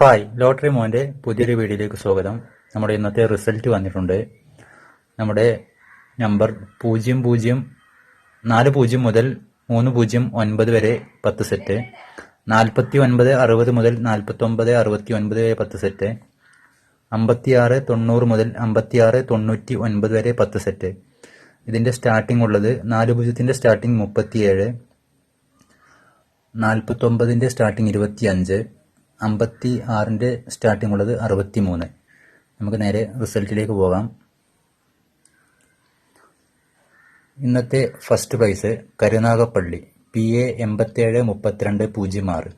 Hi lottery മോന്റെ പുതിയൊരു വീഡിയോയിലേക്ക് സ്വാഗതം. നമ്മുടെ ഇന്നത്തെ റിസൾട്ട് വന്നിട്ടുണ്ട്. നമ്മുടെ നമ്പർ പൂജ്യം പൂജ്യം നാല് പൂജ്യം മുതൽ മൂന്ന് പൂജ്യം ഒൻപത് വരെ പത്ത് സെറ്റ്. നാൽപ്പത്തി ഒൻപത് അറുപത് മുതൽ നാൽപ്പത്തി ഒമ്പത് അറുപത്തി ഒൻപത് വരെ പത്ത് സെറ്റ്. അമ്പത്തിയാറ് തൊണ്ണൂറ് മുതൽ അമ്പത്തിയാറ് തൊണ്ണൂറ്റി ഒൻപത് വരെ പത്ത് സെറ്റ്. ഇതിന്റെ സ്റ്റാർട്ടിംഗ് ഉള്ളത് നാല് പൂജ്യത്തിന്റെ സ്റ്റാർട്ടിംഗ് മുപ്പത്തിയേഴ്. നാൽപ്പത്തൊമ്പതിന്റെ സ്റ്റാർട്ടിംഗ് ഇരുപത്തി അഞ്ച് അമ്പത്തി ആറിന്റെ സ്റ്റാർട്ടിംഗ് ഉള്ളത് അറുപത്തി മൂന്ന് നമുക്ക് നേരെ റിസൾട്ടിലേക്ക് പോകാം. ഇന്നത്തെ first prize Karunagappally P A എൺപത്തേഴ് മുപ്പത്തിരണ്ട് പൂജ്യം ആറ്.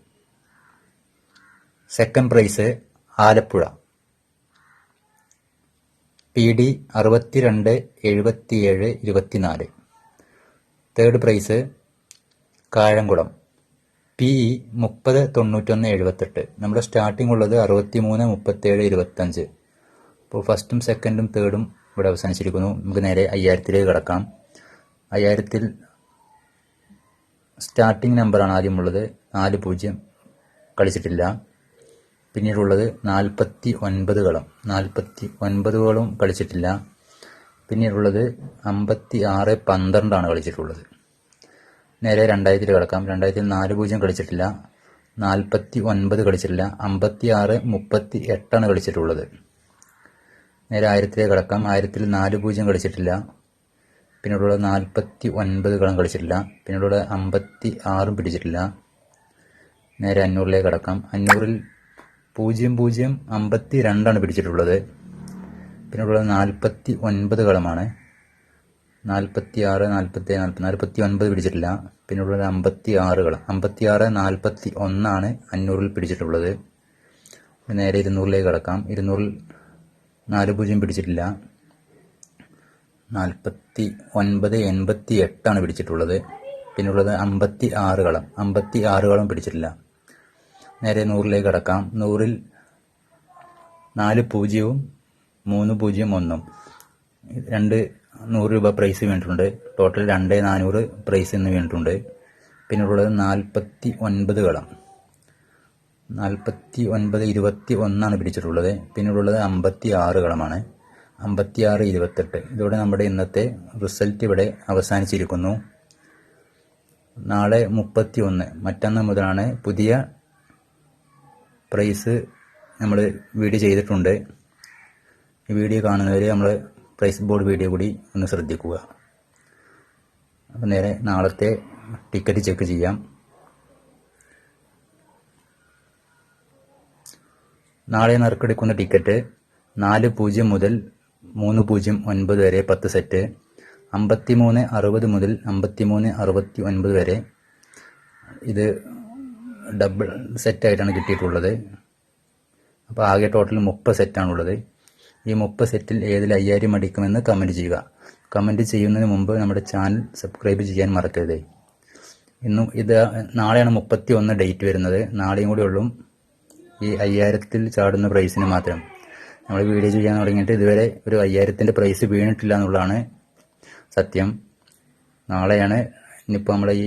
Second prize Alappuzha P D അറുപത്തിരണ്ട് എഴുപത്തിയേഴ് ഇരുപത്തിനാല്. Third prize Kayamkulam P E മുപ്പത് തൊണ്ണൂറ്റൊന്ന് എഴുപത്തെട്ട്. നമ്മുടെ സ്റ്റാർട്ടിംഗ് ഉള്ളത് അറുപത്തി മൂന്ന് മുപ്പത്തേഴ് ഇരുപത്തഞ്ച്. അപ്പോൾ ഫസ്റ്റും സെക്കൻഡും തേർഡും ഇവിടെ അവസാനിച്ചിരിക്കുന്നു. നമുക്ക് നേരെ അയ്യായിരത്തിലേക്ക് കിടക്കാം. അയ്യായിരത്തിൽ സ്റ്റാർട്ടിംഗ് നമ്പറാണ് ആദ്യമുള്ളത്. നാല് പൂജ്യം. കളിച്ചിട്ടില്ല. പിന്നീടുള്ളത് നാൽപ്പത്തി ഒൻപത് കളം. നാൽപ്പത്തി ഒൻപത് കളും കളിച്ചിട്ടില്ല. പിന്നീടുള്ളത് അമ്പത്തി ആറ് പന്ത്രണ്ടാണ് കളിച്ചിട്ടുള്ളത്. നേരെ രണ്ടായിരത്തിൽ കിടക്കാം. രണ്ടായിരത്തിൽ നാല് പൂജ്യം കളിച്ചിട്ടില്ല. നാൽപ്പത്തി ഒൻപത് കളിച്ചിട്ടില്ല. അമ്പത്തി ആറ് മുപ്പത്തി എട്ടാണ് കളിച്ചിട്ടുള്ളത്. നേരെ ആയിരത്തിലേക്ക് കിടക്കാം. ആയിരത്തിൽ നാല് പൂജ്യം കളിച്ചിട്ടില്ല. പിന്നീടുള്ള നാൽപ്പത്തി ഒൻപത് കളം കളിച്ചിട്ടില്ല. പിന്നീടുള്ള അമ്പത്തി ആറും പിടിച്ചിട്ടില്ല. നേരെ അഞ്ഞൂറിലേക്ക് കിടക്കാം. അഞ്ഞൂറിൽ പൂജ്യം പൂജ്യം അമ്പത്തി രണ്ടാണ് പിടിച്ചിട്ടുള്ളത്. പിന്നീടുള്ള നാൽപ്പത്തി ഒൻപത് കളമാണ്. നാൽപ്പത്തി ആറ് നാൽപ്പത്തി നാൽപ്പത്തി നാൽപ്പത്തി ഒൻപത് പിടിച്ചിട്ടില്ല. പിന്നീടുള്ളത് അമ്പത്തി ആറുകൾ അമ്പത്തി ആറ് നാൽപ്പത്തി ഒന്നാണ് അഞ്ഞൂറിൽ പിടിച്ചിട്ടുള്ളത്. നേരെ ഇരുന്നൂറിലേക്ക് കിടക്കാം. ഇരുന്നൂറിൽ നാല് പൂജ്യം പിടിച്ചിട്ടില്ല. നാൽപ്പത്തി ഒൻപത് എൺപത്തി എട്ടാണ് പിടിച്ചിട്ടുള്ളത്. പിന്നുള്ളത് അമ്പത്തി ആറുകളും കളം അമ്പത്തി ആറുകളും കളം പിടിച്ചിട്ടില്ല. നേരെ നൂറിലേക്ക് കിടക്കാം. നൂറിൽ നാല് പൂജ്യവും മൂന്ന് പൂജ്യം ഒന്നും. രണ്ട് നൂറ് രൂപ പ്രൈസ് വീണിട്ടുണ്ട്. ടോട്ടൽ രണ്ട് നാനൂറ് പ്രൈസ് ഇന്ന് വീണിട്ടുണ്ട്. പിന്നുള്ളത് നാൽപ്പത്തി ഒൻപത് കളം നാൽപ്പത്തി ഒൻപത് ഇരുപത്തി ഒന്നാണ് പിടിച്ചിട്ടുള്ളത്. പിന്നീടുള്ളത് അമ്പത്തി ആറ് കളമാണ് അമ്പത്തി ആറ് ഇരുപത്തെട്ട്. ഇതോടെ നമ്മുടെ ഇന്നത്തെ റിസൾട്ട് ഇവിടെ അവസാനിച്ചിരിക്കുന്നു. നാളെ മുപ്പത്തി ഒന്ന് മറ്റന്ന് മുതലാണ് പുതിയ പ്രൈസ് നമ്മൾ വീഡിയോ ചെയ്തിട്ടുണ്ട്. ഈ വീഡിയോ കാണുന്നവരെ നമ്മൾ പ്രൈസ് ബോർഡ് വീഡിയോ കൂടി ഒന്ന് ശ്രദ്ധിക്കുക. അപ്പോൾ നേരെ നാളത്തെ ടിക്കറ്റ് ചെക്ക് ചെയ്യാം. നാളെ നറുക്കെടുക്കുന്ന ടിക്കറ്റ് നാല് പൂജ്യം മുതൽ മൂന്ന് പൂജ്യം ഒൻപത് വരെ പത്ത് സെറ്റ് അമ്പത്തി മൂന്ന് അറുപത് മുതൽ അമ്പത്തി മൂന്ന് അറുപത്തി ഒൻപത് വരെ. ഇത് ഡബിൾ സെറ്റായിട്ടാണ് കിട്ടിയിട്ടുള്ളത്. അപ്പോൾ ആകെ ടോട്ടൽ മുപ്പത് സെറ്റാണുള്ളത് ഈ മുപ്പത് സെറ്റിൽ ഏതിൽ അയ്യായിരം അടിക്കുമെന്ന് കമന്റ് ചെയ്യുക. കമന്റ് ചെയ്യുന്നതിന് മുമ്പ് നമ്മുടെ ചാനൽ സബ്സ്ക്രൈബ് ചെയ്യാൻ മറക്കരുത്. ഇന്നും ഇത് നാളെയാണ് മുപ്പത്തി ഒന്ന് ഡേറ്റ് വരുന്നത്. നാളെയും കൂടി ഉള്ളൂ. ഈ അയ്യായിരത്തിൽ ചാടുന്ന പ്രൈസിന് മാത്രം. നമ്മൾ വീഡിയോ ചെയ്യാൻ തുടങ്ങിയിട്ട് ഇതുവരെ ഒരു അയ്യായിരത്തിന്റെ പ്രൈസ് വീണിട്ടില്ല എന്നുള്ളതാണ് സത്യം. നാളെയാണ് ഇനിയിപ്പോൾ നമ്മൾ ഈ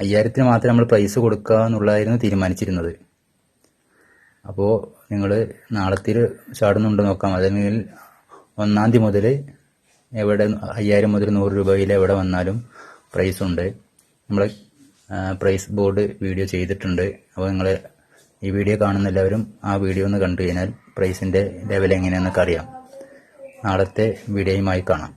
അയ്യായിരത്തിന് മാത്രം നമ്മൾ പ്രൈസ് കൊടുക്കുക എന്നുള്ളതായിരുന്നു തീരുമാനിച്ചിരുന്നത്. അപ്പോൾ നിങ്ങൾ നാളത്തിൽ ചാടുന്നുണ്ടോ നോക്കാം. അതല്ലെങ്കിൽ ഒന്നാം തീയതി മുതൽ എവിടെ അയ്യായിരം മുതൽ നൂറ് രൂപയിൽ എവിടെ വന്നാലും പ്രൈസ് ഉണ്ട്. നമ്മൾ പ്രൈസ് ബോർഡ് വീഡിയോ ചെയ്തിട്ടുണ്ട്. അപ്പോൾ നിങ്ങൾ ഈ വീഡിയോ കാണുന്ന എല്ലാവരും ആ വീഡിയോ ഒന്ന് കണ്ടു കഴിഞ്ഞാൽ പ്രൈസിന്റെ ലെവൽ എങ്ങനെയാണെന്നൊക്കെ അറിയാം. നാളത്തെ വീഡിയോയുമായി കാണാം.